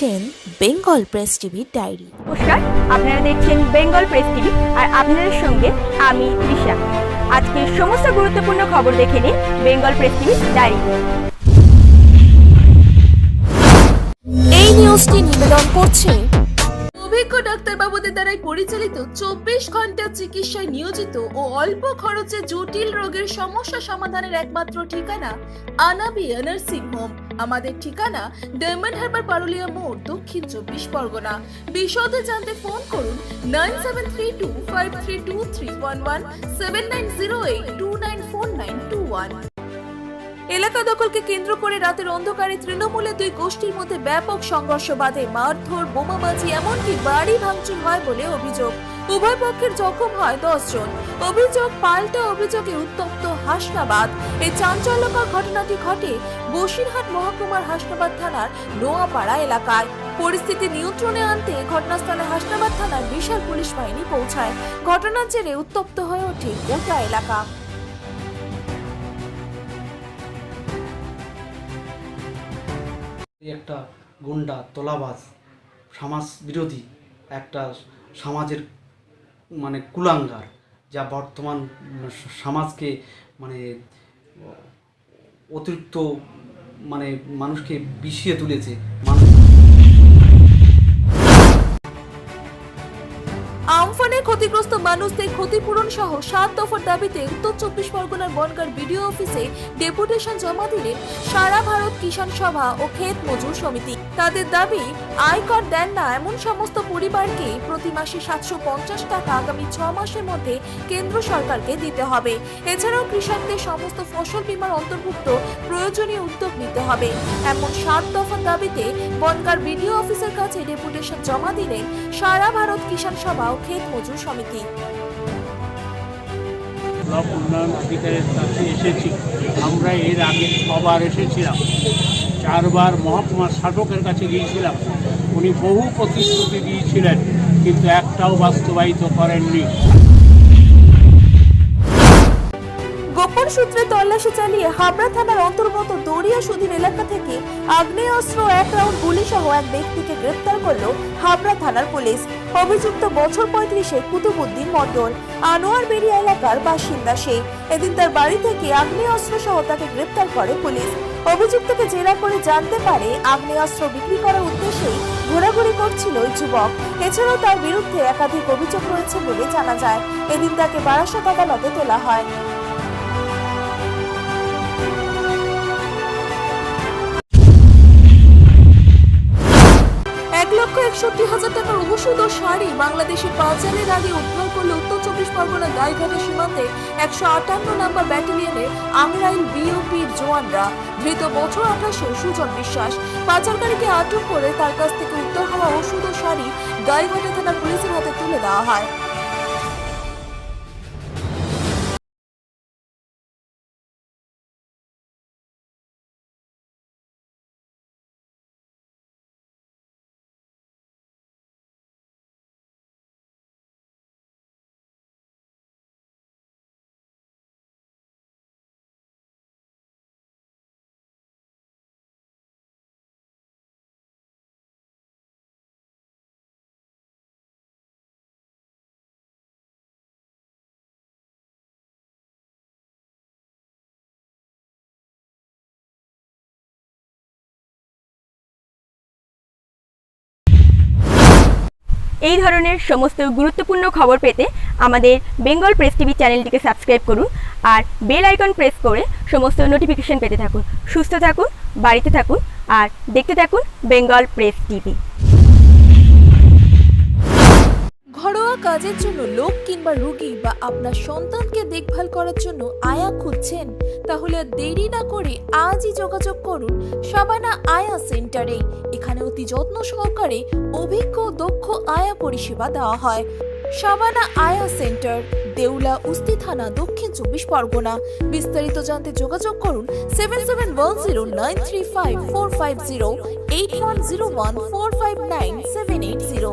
দেখছেন বেঙ্গল প্রেস টিভির ডায়েরি। নমস্কার আপনারা দেখছেন বেঙ্গল প্রেস টিভি আর আপনাদের সঙ্গে আমি তৃষা। আজকে সমস্ত গুরুত্বপূর্ণ খবর দেখে নিন বেঙ্গল প্রেস টিভি ডায়েরি। এই নিউজটি নিবেদন করছে অভিজ্ঞ ডাক্তারবাবুদের দ্বারাই পরিচালিত চব্বিশ ঘণ্টা চিকিৎসায় নিয়োজিত ও অল্প খরচে জটিল রোগের সমস্যা সমাধানের একমাত্র ঠিকানা আনাবিয়া নার্সিং হোম। আমাদের ঠিকানা ডায়মন্ড হারবার পারুলিয়া মোড় দক্ষিণ চব্বিশ পরগনা। বিশদে জানতে ফোন করুন nine seven three two five three two three one one seven nine zero eight two nine four nine two one এলাকা দখলকে কেন্দ্র করে রাতের অন্ধকারে তৃণমূলের দুই গোষ্ঠীর মধ্যে ব্যাপক সংঘর্ষ বাধে, মারধর, বোমাবাজি, এমনকি বাড়ি ভাঙচুর হয় বলে অভিযোগ। উভয় পক্ষের জখম হয় দশজন অভিযোগ পাল্টা অভিযোগে উত্তপ্ত হাসনাবাদ। এই চাঞ্চল্যকর ঘটনাটি ঘটে বসিরহাট মহকুমার হাসনাবাদ থানার নোয়াপাড়া এলাকায়। পরিস্থিতি নিয়ন্ত্রণে আনতে ঘটনাস্থলে হাসনাবাদ থানার বিশাল পুলিশ বাহিনী পৌঁছায়। ঘটনার জেরে উত্তপ্ত হয়ে ওঠে গোটা এলাকা। একটা গুন্ডা, তোলাবাজ, সমাজ বিরোধী একটা সমাজের মানে কুলাঙ্গার, যা বর্তমান সমাজকে মানে অতিরিক্ত মানে মানুষকে বিষিয়ে তুলেছে মানুষ। আমফানে ক্ষতিগ্রস্ত মানুষদের ক্ষতিপূরণ সহ সাত দফার দাবিতে উত্তর চব্বিশ পরগনার বনগার বিডিও অফিসে ডেপুটেশন জমা দিলেন সারা ভারত কিষাণ সভা ও ক্ষেত মজুর সমিতি। তাদের দাবি, আয়কর দেন না এমন সমস্ত পরিবারকে প্রতি মাসে সাতশো পঞ্চাশ টাকা আগামী ছ মাসের মধ্যে কেন্দ্র সরকারকে দিতে হবে। এছাড়াও কৃষকদের সমস্ত ফসল বীমার অন্তর্ভুক্ত প্রয়োজনীয় উদ্যোগ নিতে হবে। এমন সাত দফার দাবিতে বনগার বিডিও অফিসের কাছে ডেপুটেশন জমা দিলেন সারা ভারত কিষাণ সভা ও ক্ষেত মজুর সমিতি। ব্লক উন্নয়ন অধিকারের কাছে এসেছি। আমরা এর আগে ছবার এসেছিলাম। চারবার মহকুমা শাসকের কাছে গিয়েছিলাম। উনি বহু প্রতিশ্রুতি দিয়েছিলেন, কিন্তু একটাও বাস্তবায়িত করেননি। গোপন সূত্রে তল্লাশি চালিয়ে হাবড়া থানার অন্তর্গত দড়িয়া সুধীর এলাকা থেকে আগ্নেয়াস্ত্র, এক রাউন্ড গুলি সহ এক ব্যক্তিকে গ্রেপ্তার করল হাবড়া থানার পুলিশ। অভিযুক্ত বছর পঁয়ত্রিশে কুতুবুদ্দিন মণ্ডল আনোয়ার বেরিয়া এলাকার বাসিন্দা সে। এদিন তার বাড়ি থেকে আগ্নেয়াস্ত্র সহ তাকে গ্রেপ্তার করে পুলিশ। অভিযুক্তকে জেরা করে জানতে পারে আগ্নেয়াস্ত্র বিক্রি করার উদ্দেশ্যেই ঘোরাঘুরি করছিল ওই যুবক। এছাড়াও তার বিরুদ্ধে একাধিক অভিযোগ রয়েছে বলে জানা যায়। এদিন তাকে বারাসত আদালতে তোলা হয়। একষট্টি হাজার টাকার ওষুধ ও শাড়ি বাংলাদেশে পাচারের আগে উদ্ধার করলে চব্বিশ পরগনা গাইঘাটা সীমান্তে একশো আটান্ন নাম্বার ব্যাটালিয়নে আমরাইল বিওপির জওয়ানরা ধৃত বছর আঠাশে সুজন বিশ্বাস পাচারকারীকে আটক করে তার কাছ থেকে উত্তর হওয়া ওষুধ ও শাড়ি গাইঘাটা থানার পুলিশের হাতে তুলে দেওয়া হয়। এই ধরনের সমস্ত গুরুত্বপূর্ণ খবর পেতে আমাদের বেঙ্গল প্রেস টিভি চ্যানেলটিকে সাবস্ক্রাইব করুন আর বেল আইকন প্রেস করে সমস্ত নোটিফিকেশন পেতে থাকুন। সুস্থ থাকুন, বাড়িতে থাকুন আর দেখতে থাকুন বেঙ্গল প্রেস টিভি। ঘরোয়া কাজের জন্য লোক কিংবা রুগী বা আপনার সন্তানকে দেখভাল করার জন্য আয়া খুঁজছেন, তাহলে দেরি না করে আজই যোগাযোগ করুন সাবানা আয়া সেন্টারে। এখানে অতি যত্ন সহকারে অভিজ্ঞ দক্ষ আয়া পরিষেবা দেওয়া হয়। সাবানা আয়া সেন্টার, দেউলা উস্তি থানা, দক্ষিণ চব্বিশ পরগনা। বিস্তারিত জানতে যোগাযোগ করুন seven seven one zero nine three five four five zero, eight one zero one four five nine seven eight zero.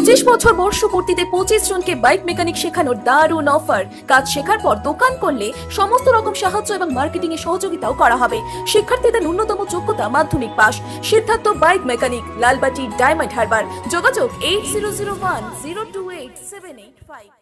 পঁচিশ বছর বর্ষপূর্তিতে পঁচিশ জনকে বাইক মেকানিক শেখানোর দারুণ অফার কাজ শেখার পর দোকান করলে সমস্ত রকম সাহায্য এবং মার্কেটিং এ সহযোগিতাও করা হবে। শিক্ষার্থীদের ন্যূনতম যোগ্যতা মাধ্যমিক pass Siddhartha bike mechanic, Lalbati Diamond Harbour. যোগাযোগ eight zero zero one zero two eight seven eight five